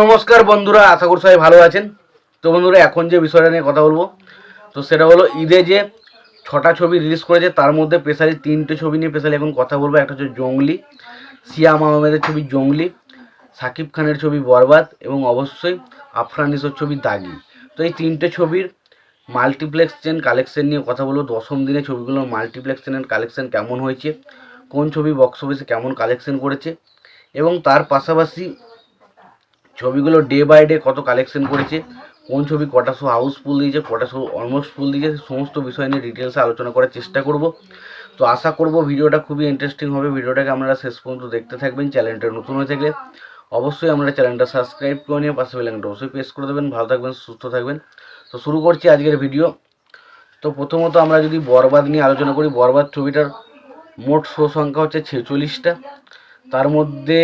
নমস্কার বন্ধুরা, আশা করি সবাই ভালো আছেন। তো বন্ধুরা, এখন যে বিষয়টা নিয়ে কথা বলব, তো সেটা হলো ঈদে যে ছটা ছবি রিলিজ করেছে, তার মধ্যে স্পেশালি তিনটে ছবি নিয়ে স্পেশালি এখন কথা বলব। একটা হচ্ছে জঙ্গলি, সিয়াম আহমেদের ছবি জঙ্গলি, সাকিব খানের ছবি বরবাদ এবং অবশ্যই আফরানিসের ছবি দাগি। তো এই তিনটে ছবির মাল্টিপ্লেক্স চেন কালেকশন নিয়ে কথা বলব। দশম দিনে ছবিগুলোর মাল্টিপ্লেক্স চেনের কালেকশন কেমন হয়েছে, কোন ছবি বক্স অফিসে কেমন কালেকশন করেছে, এবং তার পাশাপাশি ছবিগুলো ডে বাই ডে কত কালেকশন করেছে, কোন ছবি কটা শো হাউসফুল দিয়েছে, কটা শো অলমোস্ট ফুল দিয়েছে সমস্ত বিষয় নিয়ে ডিটেলসে আলোচনা করার চেষ্টা করব। তো আশা করব ভিডিওটা খুবই ইন্টারেস্টিং হবে। ভিডিওটাকে আপনারা শেষ পর্যন্ত দেখতে থাকবেন চ্যানেলটা নতুন হয়ে থাকলে অবশ্যই আমরা চ্যানেলটা সাবস্ক্রাইব করে নিয়ে পাশে বেলাইনটা অবশ্যই প্রেস করে দেবেন। ভালো থাকবেন, সুস্থ থাকবেন। তো শুরু করছি আজকের ভিডিও তো প্রথমত আমরা যদি বরবাদ নিয়ে আলোচনা করি, বরবাদ ছবিটার মোট শো সংখ্যা হচ্ছে ছেচল্লিশটা। তার মধ্যে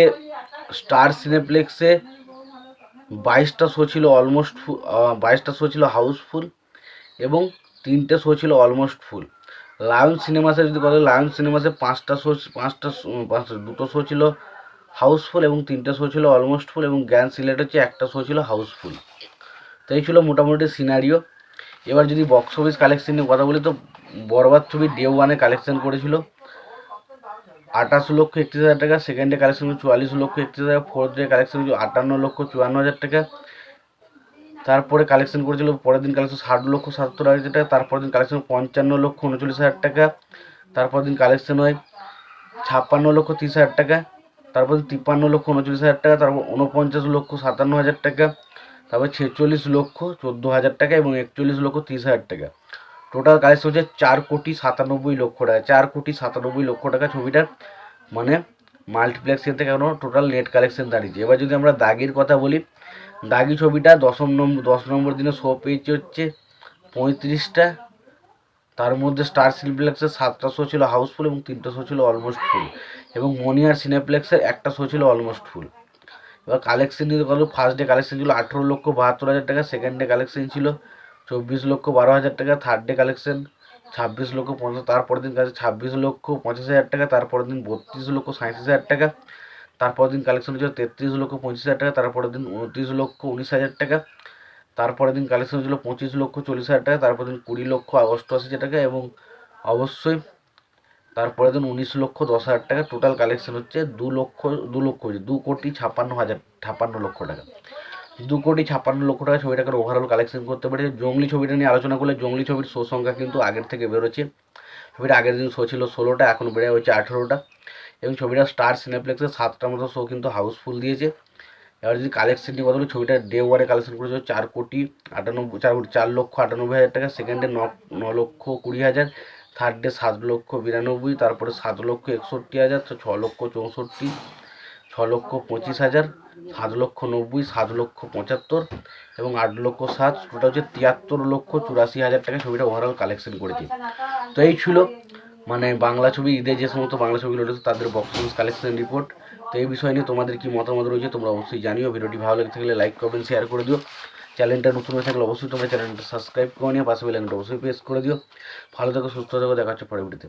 স্টার সিনেপ্লেক্সে বাইশটা শো ছিল অলমোস্ট বাইশটা শো ছিল হাউসফুল এবং তিনটে শো ছিল অলমোস্ট ফুল লায়ন সিনেমাসে যদি কথা লায়ন সিনেমাসে পাঁচটা শো পাঁচটা পাঁচটা দুটো শো ছিল হাউসফুল এবং তিনটে শো ছিল অলমোস্ট ফুল এবং জ্ঞান সিলেট হচ্ছে একটা শো ছিল হাউসফুল তো এই ছিল মোটামুটি সিনারিও এবার যদি বক্স অফিস কালেকশন নিয়ে কথা বলি, তো বরবাদ ছবি ডে ওয়ানে কালেকশন করেছিল। আঠাশ লক্ষ একত্রিশ হাজার টাকা সেকেন্ডে কালেকশন চুয়াল্লিশ লক্ষ একত্রিশ হাজার ফোর্থ ডে কালেকশন আটান্ন লক্ষ চুয়ান্ন হাজার টাকা। তারপরে কালেকশন করেছিল, পরের দিন কালেকশন ষাট লক্ষ সাতাত্তর হাজার টাকা, তারপরের দিন কালেকশন পঞ্চান্ন লক্ষ উনচল্লিশ হাজার টাকা তারপর দিন কালেকশন হয় ছাপ্পান্ন লক্ষ তিরিশ হাজার টাকা, তারপর তিপ্পান্ন লক্ষ উনচল্লিশ হাজার টাকা, তারপর উনপঞ্চাশ লক্ষ সাতান্ন হাজার টাকা, তারপর ছেচল্লিশ লক্ষ চোদ্দ হাজার টাকা এবং একচল্লিশ লক্ষ তিরিশ হাজার টাকা। টোটাল কালেকশন হচ্ছে চার কোটি সাতানব্বই লক্ষ টাকা। চার কোটি সাতানব্বই লক্ষ টাকা ছবিটার মানে মাল্টিপ্লেক্স থেকে এখনও টোটাল নেট কালেকশন দাঁড়িয়েছে। এবার যদি আমরা দাগির কথা বলি, দাগি ছবিটা দশম নম্বর দশ নম্বর দিনে শো পেয়েছে হচ্ছে পঁয়ত্রিশটা। তার মধ্যে স্টার সিনেপ্লেক্সের সাতটা শো ছিল হাউসফুল এবং তিনটা শো ছিল অলমোস্ট ফুল এবং মনিয়ার সিনেপ্লেক্সের একটা শো ছিল অলমোস্ট ফুল এবার কালেকশন নিতে গেল ফার্স্ট ডে কালেকশন ছিল আঠেরো লক্ষ বাহাত্তর হাজার টাকা সেকেন্ড ডে কালেকশন ছিল চব্বিশ লক্ষ বারো হাজার টাকা থার্ড ডে কালেকশন ছাব্বিশ লক্ষ পঞ্চাশ, তারপরের দিন কাছে ছাব্বিশ লক্ষ পঁচিশ হাজার টাকা, তারপরের দিন বত্রিশ লক্ষ সাঁত্রিশ হাজার টাকা, তারপরের দিন কালেকশন হয়েছিল তেত্রিশ লক্ষ পঁচিশ হাজার টাকা, তারপরের দিন উনত্রিশ লক্ষ উনিশ হাজার টাকা, তারপরের দিন কালেকশন হয়েছিল পঁচিশ লক্ষ চল্লিশ হাজার টাকা, তারপরের দিন কুড়ি লক্ষ অষ্টআশি হাজার টাকা এবং অবশ্যই তারপরের দিন উনিশ লক্ষ দশ হাজার টাকা টোটাল কালেকশন হচ্ছে দু লক্ষ দু লক্ষ, দু কোটি ছাপ্পান্ন হাজার ছাপ্পান্ন লক্ষ টাকা। দু কোটি ছাপ্পান্ন লক্ষ টাকা ছবিটাকে ওভারঅল কালেকশন করতে পেরেছে। জঙ্গলি ছবিটা নিয়ে আলোচনা করলে জঙ্গলি ছবির শো সংখ্যা কিন্তু আগের থেকে বেরোচ্ছে। ছবিটা আগের দিন শো ছিল ষোলোটা, এখন বেড়ে হচ্ছে আঠেরোটা। এবং ছবিটা স্টার সিনেপ্লেক্সে সাতটার মতো শো কিন্তু হাউসফুল দিয়েছে। এবার যদি কালেকশন নিয়ে কথা বলি, ছবিটা ডে ওয়ারে কালেকশন করেছে চার কোটি আটানব্বই, চার কোটি, চার লক্ষ আটানব্বই হাজার টাকা। সেকেন্ডে ন ন লক্ষ কুড়ি হাজার। থার্ড ডে সাত লক্ষ বিরানব্বই, তারপরে সাত লক্ষ একষট্টি হাজার ছ লক্ষ চৌষট্টি। ছ লক্ষ পঁচিশ হাজার, সাত লক্ষ নব্বই, সাত লক্ষ পঁচাত্তর এবং আট লক্ষ সাত, টোটাল হচ্ছে তিয়াত্তর লক্ষ চুরাশি হাজার টাকা ছবিটা ওভারঅল কালেকশন করেছে। তো এই ছিল মানে বাংলা ছবি ঈদে যে সমস্ত বাংলা ছবিগুলো রয়েছে তাদের বক্স অফিস কালেকশন রিপোর্ট তো এই বিষয় নিয়ে তোমাদের কি মতামত রয়েছে তোমরা অবশ্যই জানিও। ভিডিওটি ভালো লেগে থাকলে লাইক কমেন্ট শেয়ার করে দিও। চ্যানেলটা নতুন হয়ে থাকলে অবশ্যই তোমরা চ্যানেলটা সাবস্ক্রাইব করে নিও, পাশে বেলাইনটা অবশ্যই প্রেস করে দিও। ভালো থেকো, সুস্থ থেকো, দেখা হচ্ছে পরে ভিডিওতে